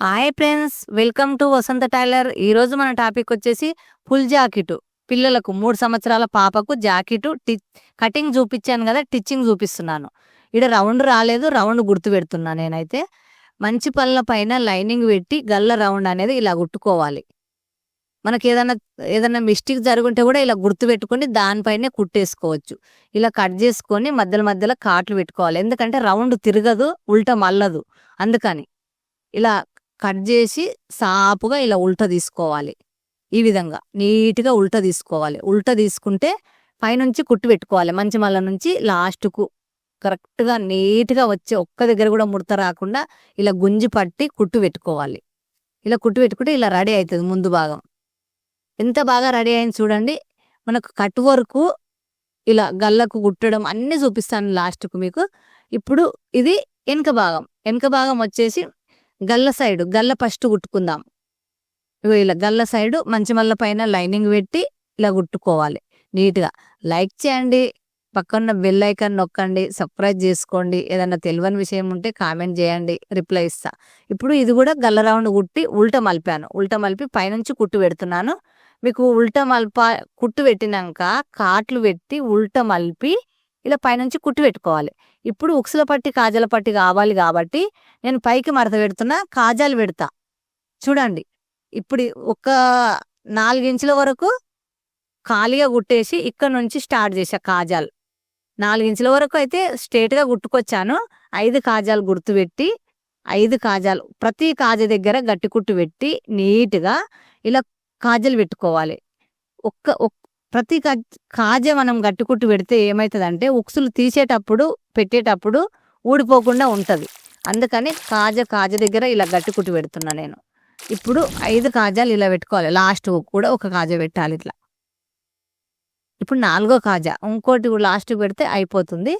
Hi friends welcome to Vasantha tailor ఈరోజు మన topic వచ్చేసి ఫుల్ జాకెట్. పిల్లలకు మూడు సంవత్సరాల పాపకు జాకెట్ టి కటింగ్ చూపించాను కదా టిచ్చింగ్ చూపిస్తున్నాను. ఇక్కడ రౌండ్ రాలేదు రౌండ్ గుర్తు పెడుతున్నా నేనైతే. మంచి పళ్ళ పైన లైనింగ్ పెట్టి గల్ల రౌండ్ అనేది ఇలా కుట్టుకోవాలి. మనకి ఏదైనా ఏదైనా మిస్టేక్ జరుగుంటే కూడా ఇలా గుర్తు పెట్టుకొని దానిపైనే కుట్టేసుకోవచ్చు. ఇలా కట్ చేసుకొని మధ్యలో మధ్యలో కాట్లు పెట్టుకోవాలి. ఎందుకంటే రౌండ్ తిరగదు ఉల్టా మల్లదు. అందుకని. ఇలా కట్ చేసి సాపుగా ఇలా ఉల్ట తీసుకోవాలి. ఈ విధంగా నీట్గా ఉల్ట తీసుకోవాలి. ఉల్ట తీసుకుంటే పైనుంచి కుట్టు పెట్టుకోవాలి. మంచి మళ్ళ నుంచి లాస్ట్కు కరెక్ట్గా నీట్గా వచ్చే ఒక్క దగ్గర కూడా ముడత రాకుండా ఇలా గుంజి పట్టి కుట్టు పెట్టుకోవాలి. ఇలా కుట్టు పెట్టుకుంటే ఇలా రెడీ అవుతుంది ముందు భాగం. ఎంత బాగా రెడీ అయింది చూడండి. మనకు కట్ వరకు ఇలా గల్లకు కుట్టడం అన్నీ చూపిస్తాను లాస్ట్కు మీకు. ఇప్పుడు ఇది వెనుక భాగం. వెనుక భాగం వచ్చేసి గల్ల సైడ్ గల్ల ఫస్ట్ కుట్టుకుందాం. ఇలా గల్ల సైడు మంచి మల్ల పైన లైనింగ్ పెట్టి ఇలా కుట్టుకోవాలి. నీట్గా లైక్ చేయండి పక్కన బెల్ ఐకాన్ నొక్కండి సబ్స్క్రైబ్ చేసుకోండి. ఏదైనా తెలియని విషయం ఉంటే కామెంట్ చేయండి రిప్లై ఇస్తా. ఇప్పుడు ఇది కూడా గల్ల రౌండ్ కుట్టి ఉల్ట మలిపాను. ఉల్ట మలిపి పైనుంచి కుట్టు పెడుతున్నాను. మీకు ఉల్ట మల్ప కుట్టు పెట్టినాక కాట్లు పెట్టి ఉల్ట మలిపి ఇలా పైనుంచి కుట్టి పెట్టుకోవాలి. ఇప్పుడు ఉక్సుల పట్టి కాజల పట్టి కావాలి కాబట్టి నేను పైకి మడత పెడుతున్నా కాజాలు పెడతా. చూడండి ఇప్పుడు ఒక నాలుగించుల వరకు ఖాళీగా కుట్టేసి ఇక్కడ నుంచి స్టార్ట్ చేశా కాజాలు. నాలుగించుల వరకు అయితే స్ట్రేట్గా కుట్టుకొచ్చాను. ఐదు కాజాలు గుర్తుపెట్టి ఐదు కాజాలు ప్రతి కాజ దగ్గర గట్టి కుట్టు పెట్టి నీట్గా ఇలా కాజలు పెట్టుకోవాలి. ఒక్క ప్రతి కా- కాజ మనం గట్టుకుట్టు పెడితే ఏమవుతుందంటే ఉక్సులు తీసేటప్పుడు పెట్టేటప్పుడు ఊడిపోకుండా ఉంటుంది. అందుకని కాజ కాజ దగ్గర ఇలా గట్టుకుట్టు పెడుతున్నా నేను. ఇప్పుడు ఐదు కాజాలు ఇలా పెట్టుకోవాలి. లాస్ట్ కూడా ఒక కాజ పెట్టాలి ఇట్లా. ఇప్పుడు నాలుగో కాజా. ఇంకోటి లాస్ట్ పెడితే అయిపోతుంది.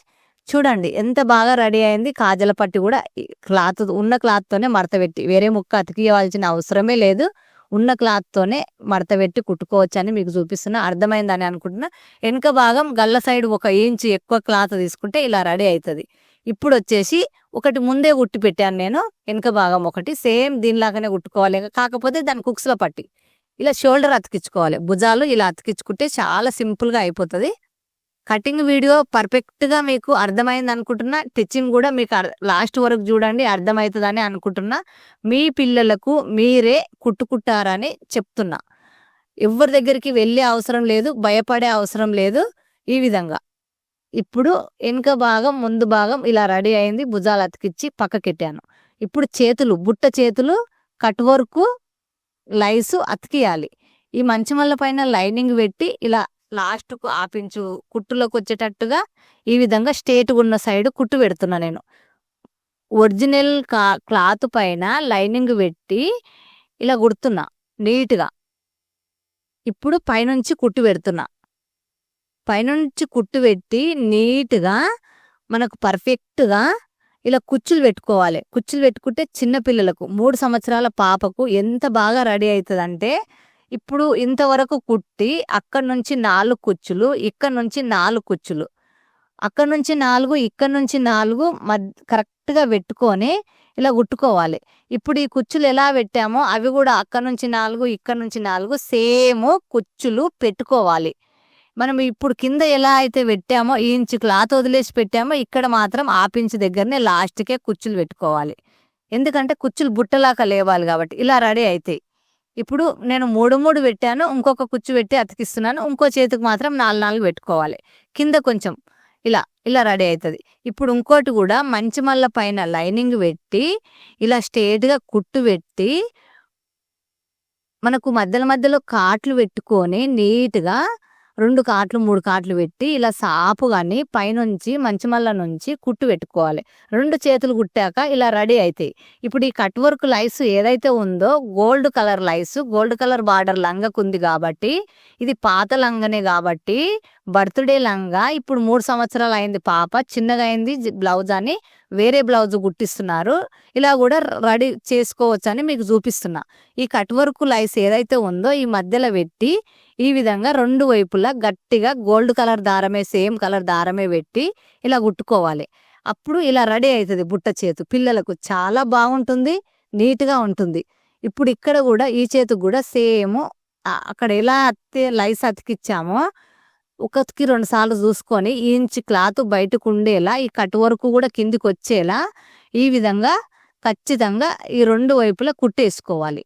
చూడండి ఎంత బాగా రెడీ అయింది. కాజల పట్టి కూడా క్లాత్ ఉన్న క్లాత్తోనే మడత పెట్టి వేరే ముక్క అతికియవలసిన అవసరమే లేదు. ఉన్న క్లాత్తోనే మడత పెట్టి కుట్టుకోవచ్చని మీకు చూపిస్తున్నా. అర్థమైందని అనుకుంటున్నా. వెనుక భాగం గల్ల సైడ్ ఒక ఇంచ్ ఎక్కువ క్లాత్ తీసుకుంటే ఇలా రెడీ అవుతుంది ఇప్పుడు వచ్చేసి ఒకటి ముందే కుట్టి పెట్టాను నేను. వెనుక భాగం ఒకటి. సేమ్ దీనిలాగానే కుట్టుకోవాలి. కాకపోతే దాని కుక్స్లో పట్టి. ఇలా షోల్డర్ అతికించుకోవాలి. భుజాలు ఇలా అతికించుకుంటే చాలా సింపుల్గా అయిపోతుంది. కటింగ్ వీడియో పర్ఫెక్ట్గా మీకు అర్థమైంది అనుకుంటున్నా టిచ్చింగ్ కూడా మీకు లాస్ట్ వరకు చూడండి అర్థమవుతుందని అనుకుంటున్నా. మీ పిల్లలకు మీరే కుట్టుకుంటారని చెప్తున్నా. ఎవరి దగ్గరికి వెళ్ళే అవసరం లేదు భయపడే అవసరం లేదు ఈ విధంగా. ఇప్పుడు వెనుక భాగం ముందు భాగం ఇలా రెడీ అయింది భుజాలు అతికిచ్చి పక్కకెట్టాను ఇప్పుడు చేతులు బుట్ట చేతులు కట్ వర్క్ లైసు అతికియాలి. ఈ మంచమల్ల పైన లైనింగ్ పెట్టి ఇలా లాస్ట్కు ఆపించు కుట్టులోకి వచ్చేటట్టుగా ఈ విధంగా స్ట్రేట్గా ఉన్న సైడ్ కుట్టు పెడుతున్నా నేను. ఒరిజినల్ కా క్లాత్ పైన లైనింగ్ పెట్టి ఇలా కుడుతున్నా నీట్గా. ఇప్పుడు పైనుంచి కుట్టు పెడుతున్నా. పైనుంచి కుట్టు పెట్టి నీట్గా మనకు పర్ఫెక్ట్గా ఇలా కుచ్చులు పెట్టుకోవాలి. కుచ్చులు పెట్టుకుంటే చిన్నపిల్లలకు మూడు సంవత్సరాల పాపకు ఎంత బాగా రెడీ అవుతుందంటే ఇప్పుడు ఇంతవరకు కుట్టి అక్కడ నుంచి నాలుగు కుచ్చులు ఇక్కడ నుంచి నాలుగు కుచ్చులు. అక్కడ నుంచి నాలుగు ఇక్కడ నుంచి నాలుగు మధ్య కరెక్ట్గా పెట్టుకొని ఇలా కుట్టుకోవాలి. ఇప్పుడు ఈ కుచ్చులు ఎలా పెట్టామో అవి కూడా అక్కడ నుంచి నాలుగు ఇక్కడ నుంచి నాలుగు సేమ్ కుచ్చులు పెట్టుకోవాలి. మనం ఇప్పుడు కింద ఎలా అయితే పెట్టామో ఈ ఇంచు క్లాత్ వదిలేసి పెట్టామో ఇక్కడ మాత్రం ఆ దగ్గరనే లాస్ట్కే కుచ్చులు పెట్టుకోవాలి. ఎందుకంటే కుచ్చులు బుట్టలాగా లేవాలి కాబట్టి ఇలా రెడీ అవుతాయి ఇప్పుడు నేను మూడు మూడు పెట్టాను ఇంకొక కుచ్చు పెట్టి అతికిస్తున్నాను ఇంకో చేతికి మాత్రం నాలుగు నాలుగు పెట్టుకోవాలి. కింద కొంచెం ఇలా ఇలా రెడీ అవుతుంది ఇప్పుడు ఇంకోటి కూడా మంచి మళ్ళ పైన లైనింగ్ పెట్టి ఇలా స్ట్రేట్గా కుట్టు పెట్టి మనకు మధ్యలో మధ్యలో కాట్లు పెట్టుకొని నీట్గా రెండు కాట్లు మూడు కాట్లు పెట్టి ఇలా సాపు కానీ పైనుంచి మంచిమల్ల నుంచి కుట్టు పెట్టుకోవాలి. రెండు చేతులు కుట్టాక ఇలా రెడీ అవుతాయి ఇప్పుడు ఈ కట్ వర్క్ లైస్ ఏదైతే ఉందో gold colour lace gold colour border లంగకు ఉంది కాబట్టి ఇది పాత లంగనే కాబట్టి బర్త్డే లంగా ఇప్పుడు మూడు సంవత్సరాలు అయింది పాప చిన్నగా అయింది బ్లౌజ్ అని వేరే బ్లౌజ్ కుట్టిస్తున్నారు. ఇలా కూడా రెడీ చేసుకోవచ్చు అని మీకు చూపిస్తున్నా. ఈ కట్ వర్క్ లైస్ ఏదైతే ఉందో ఈ మధ్యలో పెట్టి ఈ విధంగా రెండు వైపులా గట్టిగా గోల్డ్ కలర్ దారమే సేమ్ కలర్ దారమే పెట్టి ఇలా కుట్టుకోవాలి. అప్పుడు ఇలా రెడీ అవుతుంది బుట్ట చేతు. పిల్లలకు చాలా బాగుంటుంది నీట్గా ఉంటుంది. ఇప్పుడు ఇక్కడ కూడా ఈ చేతికి కూడా సేమ్. అక్కడ ఎలా అత్తే లైస్ అతికిచ్చామో ఒకటికి రెండు సార్లు చూసుకొని ఇంచ్ క్లాత్ బయటకు ఉండేలా ఈ కట్ వరకు కూడా కిందికి వచ్చేలా ఈ విధంగా ఖచ్చితంగా ఈ రెండు వైపులా కుట్టేసుకోవాలి.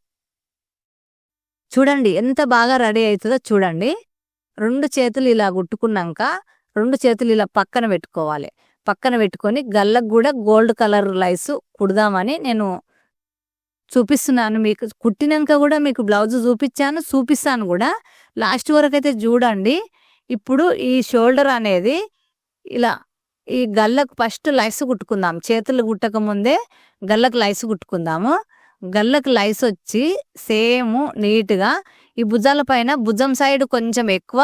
చూడండి ఎంత బాగా రెడీ అవుతుందో చూడండి. రెండు చేతులు ఇలా కుట్టుకున్నాక రెండు చేతులు ఇలా పక్కన పెట్టుకోవాలి. పక్కన పెట్టుకొని గల్లకు కూడా గోల్డ్ కలర్ లైస్ కుడదామని నేను చూపిస్తున్నాను మీకు. కుట్టినాక కూడా మీకు బ్లౌజ్ చూపించాను చూపిస్తాను కూడా. లాస్ట్ వరకు అయితే చూడండి. ఇప్పుడు ఈ షోల్డర్ అనేది ఇలా ఈ గల్లకు ఫస్ట్ లైస్ కుట్టుకుందాం. చేతులు కుట్టకముందే గల్లకు లైస్ కుట్టుకుందాము. గల్లకు లైస్ వచ్చి సేమ్ నీట్గా ఈ భుజాల పైన భుజం సైడ్ కొంచెం ఎక్కువ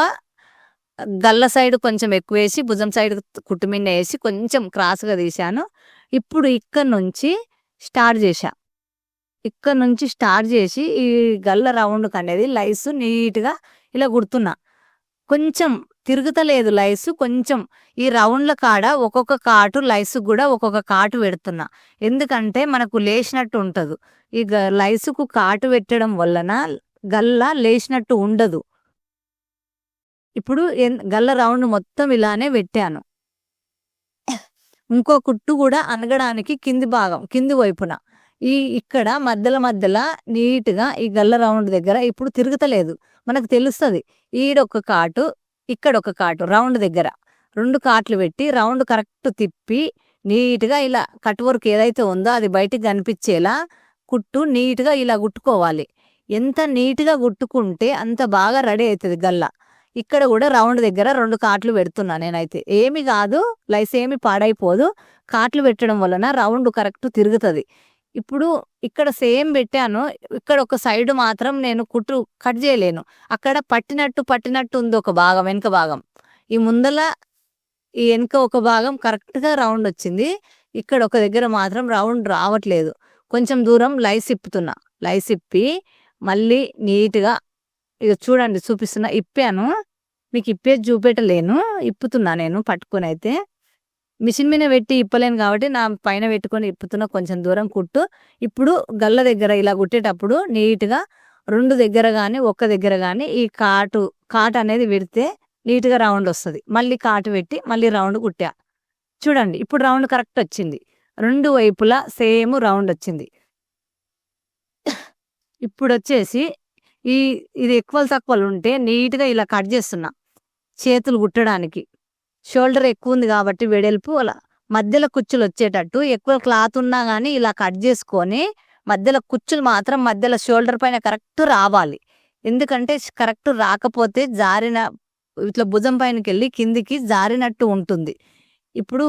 గల్ల సైడ్ కొంచెం ఎక్కువ వేసి భుజం సైడ్ కుట్టుమిన్న వేసి కొంచెం క్రాస్గా తీశాను. ఇప్పుడు ఇక్కడ నుంచి స్టార్ట్ చేశా. ఇక్కడ నుంచి స్టార్ట్ చేసి ఈ గల్ల రౌండ్కి అనేది లైస్ నీట్గా ఇలా కుడుతున్నా. కొంచెం తిరుగుతలేదు లైస్ కొంచెం. ఈ రౌండ్ల కాడ ఒక్కొక్క కాటు లైసు కూడా ఒక్కొక్క కాటు పెడుతున్నా. ఎందుకంటే మనకు లేచినట్టు ఉంటుంది. ఈ లైసుకు కాటు పెట్టడం వలన గల్ల లేచినట్టు ఉండదు. ఇప్పుడు గల్ల రౌండ్ మొత్తం ఇలానే పెట్టాను. ఇంకో కుట్టు కూడా అనగడానికి కింది భాగం కింది వైపున. ఈ ఇక్కడ మధ్యలో మధ్యలో నీట్గా ఈ గల్ల రౌండ్ దగ్గర ఇప్పుడు తిరుగుతలేదు. మనకు తెలుస్తుంది. ఈడొక్క కాటు ఇక్కడ ఒక కాటు రౌండ్ దగ్గర. రెండు కాట్లు పెట్టి రౌండ్ కరెక్ట్ తిప్పి నీట్గా ఇలా కట్ వర్క్ ఏదైతే ఉందో అది బయటికి కనిపించేలా కుట్టు నీట్గా ఇలా కుట్టుకోవాలి. ఎంత నీట్గా కుట్టుకుంటే అంత బాగా రెడీ అవుతుంది గల్లా. ఇక్కడ కూడా రౌండ్ దగ్గర రెండు కాట్లు పెడుతున్నా నేనైతే. ఏమి కాదు లైస్ ఏమి పాడైపోదు. కాట్లు పెట్టడం వలన రౌండ్ కరెక్ట్ తిరుగుతుంది. ఇప్పుడు ఇక్కడ సేమ్ పెట్టాను. ఇక్కడ ఒక సైడ్ మాత్రం నేను కుట్టు కట్ చేయలేను. అక్కడ పట్టినట్టు పట్టినట్టు ఉంది ఒక భాగం వెనుక భాగం. ఈ ముందల ఈ వెనుక ఒక భాగం కరెక్ట్గా రౌండ్ వచ్చింది. ఇక్కడ ఒక దగ్గర మాత్రం రౌండ్ రావట్లేదు. కొంచెం దూరం లైస్ ఇప్పుతున్నా. లైస్ ఇప్పి మళ్ళీ నీట్గా ఇక చూడండి చూపిస్తున్నా. ఇప్పాను. మీకు ఇప్పేది చూపెట్టలేను. ఇప్పుతున్నా నేను పట్టుకొని అయితే. మిషన్ మీద పెట్టి ఇప్పలేను కాబట్టి నా పైన పెట్టుకొని ఇప్పుతున్న కొంచెం దూరం కుట్టు. ఇప్పుడు గల్ల దగ్గర ఇలా కుట్టేటప్పుడు నీట్గా రెండు దగ్గర కానీ ఒక్క దగ్గర కానీ ఈ కాటు కాటు అనేది పెడితే నీట్గా రౌండ్ వస్తుంది. మళ్ళీ కాటు పెట్టి మళ్ళీ రౌండ్ కుట్టా. చూడండి ఇప్పుడు రౌండ్ కరెక్ట్ వచ్చింది. రెండు వైపులా సేమ్ రౌండ్ వచ్చింది. ఇప్పుడు వచ్చేసి ఈ ఇది ఎక్కువ తక్కువలు ఉంటే నీట్గా ఇలా కట్ చేస్తున్నా. చేతులు కుట్టడానికి. షోల్డర్ ఎక్కువ ఉంది కాబట్టి వెడల్పు అలా మధ్యలో కుచ్చులు వచ్చేటట్టు ఎక్కువ క్లాత్ ఉన్నా కానీ ఇలా కట్ చేసుకొని మధ్యలో కుచ్చులు మాత్రం మధ్యలో షోల్డర్ పైన కరెక్ట్ రావాలి. ఎందుకంటే కరెక్ట్ రాకపోతే జారిన ఇట్లా భుజం పైనకి వెళ్ళి కిందికి జారినట్టు ఉంటుంది. ఇప్పుడు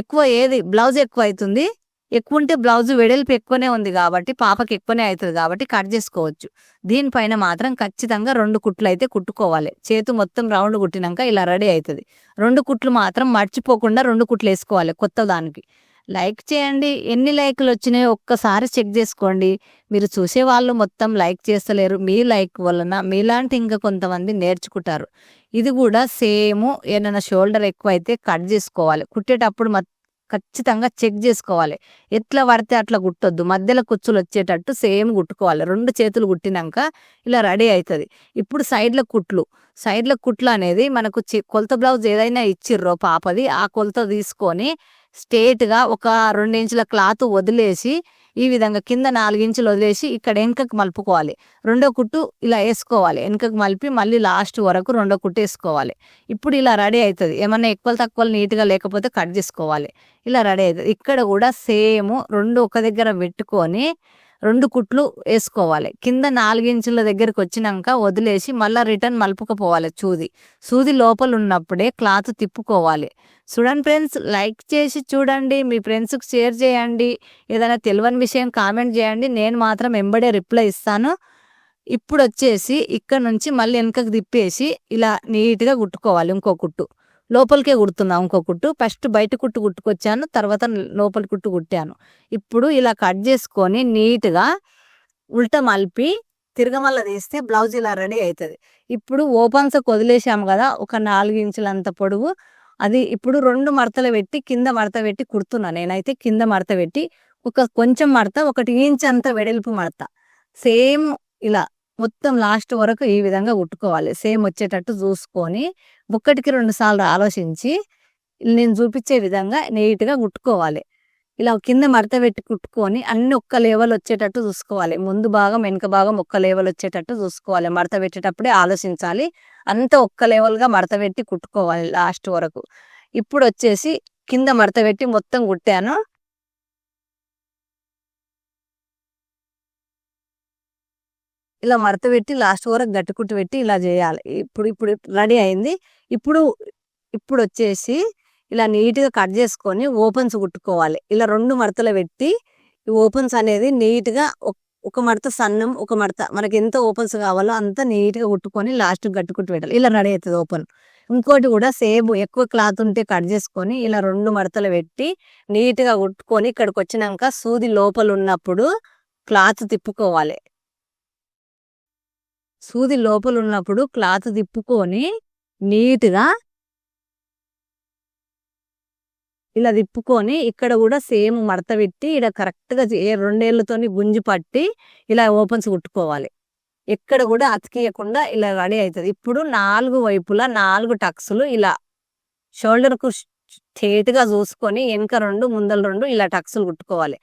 ఎక్కువ ఏది బ్లౌజ్ ఎక్కువ అవుతుంది ఎక్కువ ఉంటే బ్లౌజ్ వెడల్పు ఎక్కువనే ఉంది కాబట్టి పాపకి ఎక్కువనే అవుతుంది కాబట్టి కట్ చేసుకోవచ్చు. దీనిపైన మాత్రం ఖచ్చితంగా రెండు కుట్లు అయితే కుట్టుకోవాలి. చేతు మొత్తం రౌండ్ కుట్టినాక ఇలా రెడీ అవుతుంది. రెండు కుట్లు మాత్రం మర్చిపోకుండా రెండు కుట్లు వేసుకోవాలి కొత్త దానికి. లైక్ చేయండి. ఎన్ని లైక్లు వచ్చినాయో ఒక్కసారి చెక్ చేసుకోండి. మీరు చూసే వాళ్ళు మొత్తం లైక్ చేస్తలేరు. మీ లైక్ వలన మీలాంటి ఇంకా కొంతమంది నేర్చుకుంటారు. ఇది కూడా సేమ్ ఏదైనా షోల్డర్ ఎక్కువ అయితే కట్ చేసుకోవాలి. కుట్టేటప్పుడు ఖచ్చితంగా చెక్ చేసుకోవాలి. ఎట్లా పడితే అట్లా గుట్టొద్దు మధ్యలో కుచ్చులు వచ్చేటట్టు సేమ్ కుట్టుకోవాలి. రెండు చేతులు కుట్టినాక ఇలా రెడీ అవుతుంది ఇప్పుడు సైడ్ల కుట్లు. సైడ్ల కుట్లు అనేది మనకు కొలత బ్లౌజ్ ఏదైనా ఇచ్చిర్రో పాపది ఆ కొలత తీసుకొని స్ట్రేట్గా ఒక రెండు ఇంచుల క్లాత్ వదిలేసి ఈ విధంగా కింద నాలుగించులు వదిలేసి ఇక్కడ వెనుకకు మలుపుకోవాలి. రెండో కుట్టు ఇలా వేసుకోవాలి. వెనుకకు మలిపి మళ్ళీ లాస్ట్ వరకు రెండో కుట్టు వేసుకోవాలి. ఇప్పుడు ఇలా రెడీ అవుతుంది. ఏమన్నా ఎక్కువ తక్కువ నీట్గా లేకపోతే కట్ చేసుకోవాలి. ఇలా రెడీ అవుతుంది. ఇక్కడ కూడా సేమ్ రెండు ఒక దగ్గర పెట్టుకొని రెండు కుట్లు వేసుకోవాలి. కింద నాలుగించుల దగ్గరికి వచ్చినాక వదిలేసి మళ్ళీ రిటర్న్ మలుపుకపోవాలి చూది సూది లోపల ఉన్నప్పుడే క్లాత్ తిప్పుకోవాలి. చూడండి ఫ్రెండ్స్ లైక్ చేసి చూడండి మీ ఫ్రెండ్స్కి షేర్ చేయండి. ఏదైనా తెలియని విషయం కామెంట్ చేయండి. నేను మాత్రం ఎంబడే రిప్లై ఇస్తాను. ఇప్పుడు వచ్చేసి ఇక్కడ నుంచి మళ్ళీ వెనకకు తిప్పేసి ఇలా నీట్గా కుట్టుకోవాలి ఇంకో కుట్టు. లోపలికే కుడుతున్నా ఇంకో కుట్టు? ఫస్ట్ బయట కుట్టు కుట్టుకొచ్చాను తర్వాత లోపలి కుట్టు కుట్టాను. ఇప్పుడు ఇలా కట్ చేసుకొని నీట్గా ఉల్ట మలిపి తిరగమల్ల తీస్తే బ్లౌజ్ ఇలా రెడీ అవుతుంది ఇప్పుడు ఓపెన్స్ వదిలేసాము కదా ఒక నాలుగు ఇంచులంత పొడవు. అది ఇప్పుడు రెండు మడతలు పెట్టి కింద మడత పెట్టి కుడుతున్నా. నేనైతే కింద మడత పెట్టి ఒక కొంచెం మడత ఒకటి ఇంచ్ అంత వెడల్పు మడత. సేమ్ ఇలా మొత్తం లాస్ట్ వరకు ఈ విధంగా కుట్టుకోవాలి. సేమ్ వచ్చేటట్టు చూసుకొని ఒక్కటికి రెండు సార్లు ఆలోచించి నేను చూపించే విధంగా నీట్గా కుట్టుకోవాలి. ఇలా కింద మడత పెట్టి కుట్టుకొని అన్ని ఒక్క లెవెల్ వచ్చేటట్టు చూసుకోవాలి. ముందు భాగం వెనుక భాగం ఒక్క లెవెల్ వచ్చేటట్టు చూసుకోవాలి. మడత పెట్టేటప్పుడే ఆలోచించాలి. అంత ఒక్క లేవల్గా మడత పెట్టి కుట్టుకోవాలి లాస్ట్ వరకు. ఇప్పుడు వచ్చేసి కింద మడత పెట్టి మొత్తం కుట్టాను. ఇలా మడత పెట్టి లాస్ట్ వరకు గట్టుకుట్టు పెట్టి ఇలా చేయాలి. ఇప్పుడు ఇప్పుడు రెడీ అయింది. ఇప్పుడు ఇప్పుడు వచ్చేసి ఇలా నీట్గా కట్ చేసుకొని ఓపెన్స్ కుట్టుకోవాలి. ఇలా రెండు మడతలు పెట్టి ఈ ఓపెన్స్ అనేది నీట్గా ఒక మడత సన్నం ఒక మడత మనకి ఎంత ఓపెన్స్ కావాలో అంత నీట్గా కుట్టుకొని లాస్ట్ గట్టుకుట్టు పెట్టాలి. ఇలా రెడీ అవుతుంది ఓపెన్. ఇంకోటి కూడా సేమ్ ఎక్కువ క్లాత్ ఉంటే కట్ చేసుకొని ఇలా రెండు మడతలు పెట్టి నీట్గా కుట్టుకొని ఇక్కడికి వచ్చినాక సూది లోపల ఉన్నప్పుడు క్లాత్ తిప్పుకోవాలి. సూది లోపల ఉన్నప్పుడు క్లాత్ తిప్పుకొని నీట్గా ఇలా తిప్పుకొని ఇక్కడ కూడా సేమ్ మడత పెట్టి ఇక్కడ కరెక్ట్గా రెండేళ్ళతోని గుంజి పట్టి ఇలా ఓపెన్స్ కుట్టుకోవాలి. ఎక్కడ కూడా అతికియకుండా ఇలా రెడీ అవుతుంది ఇప్పుడు నాలుగు వైపులా నాలుగు టక్స్లు ఇలా షోల్డర్కు స్ట్రేట్గా చూసుకొని వెనక రెండు ముందల రెండు ఇలా టక్స్లు కుట్టుకోవాలి.